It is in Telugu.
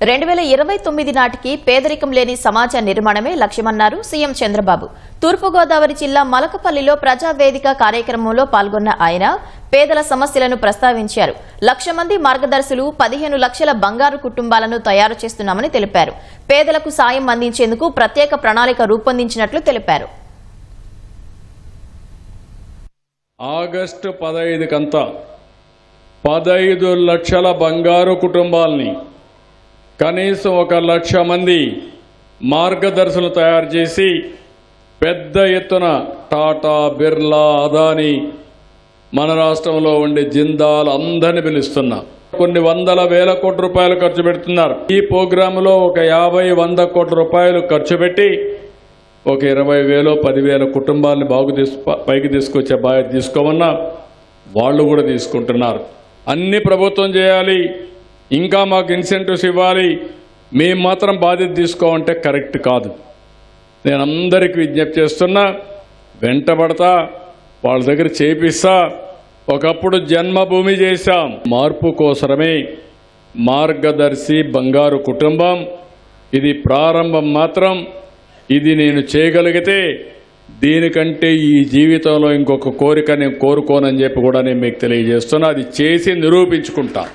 రెండు వేల ఇరవై తొమ్మిది నాటికి పేదరికం లేని సమాజ నిర్మాణమే లక్ష్యమన్నారు సీఎం చంద్రబాబు. తూర్పుగోదావరి జిల్లా మలకపల్లిలో ప్రజావేదిక కార్యక్రమంలో పాల్గొన్న ఆయన పేదల సమస్యలను ప్రస్తావించారు. లక్ష మంది మార్గదర్శులు పదిహేను లక్షల బంగారు కుటుంబాలను తయారు చేస్తున్నామని తెలిపారు. పేదలకు సాయం అందించేందుకు ప్రత్యేక ప్రణాళిక రూపొందించినట్లు తెలిపారు. ఆగస్టు పదహైదుకంతా పదహైదు లక్షల బంగారు కుటుంబాల్ని కనీసం ఒక లక్ష మంది మార్గదర్శులు తయారు చేసి పెద్ద ఎత్తున టాటా బిర్లా అదాని మన రాష్ట్రంలో ఉండే జిందాల్ అందరిని పిలుస్తున్నా. కొన్ని వందల వేల కోట్ల రూపాయలు ఖర్చు పెడుతున్నారు. ఈ ప్రోగ్రాంలో ఒక యాభై వంద కోట్ల రూపాయలు ఖర్చు పెట్టి ఒక ఇరవై వేలు పదివేల కుటుంబాలని బాగు తీసు పైకి తీసుకొచ్చే బాధ్యత తీసుకోమన్నా వాళ్ళు కూడా తీసుకుంటున్నారు. అన్ని ప్రభుత్వం చేయాలి. ఇంకా మాకు ఇన్సెంటివ్స్ ఇవ్వాలి. మేము మాత్రం బాధ్యత తీసుకోమంటే కరెక్ట్ కాదు. నేను అందరికీ విజ్ఞప్తి చేస్తున్నా వెంటబడతా వాళ్ళ దగ్గర చేపిస్తా. ఒకప్పుడు జన్మభూమి చేశాం. మార్పు కోసరమే మార్గదర్శి బంగారు కుటుంబం. ఇది ప్రారంభం మాత్రం. ఇది నేను చేయగలిగితే దీనికంటే ఈ జీవితంలో ఇంకొక కోరిక నేను కోరుకోనని చెప్పి కూడా నేను మీకు తెలియజేస్తున్నా. అది చేసి నిరూపించుకుంటా.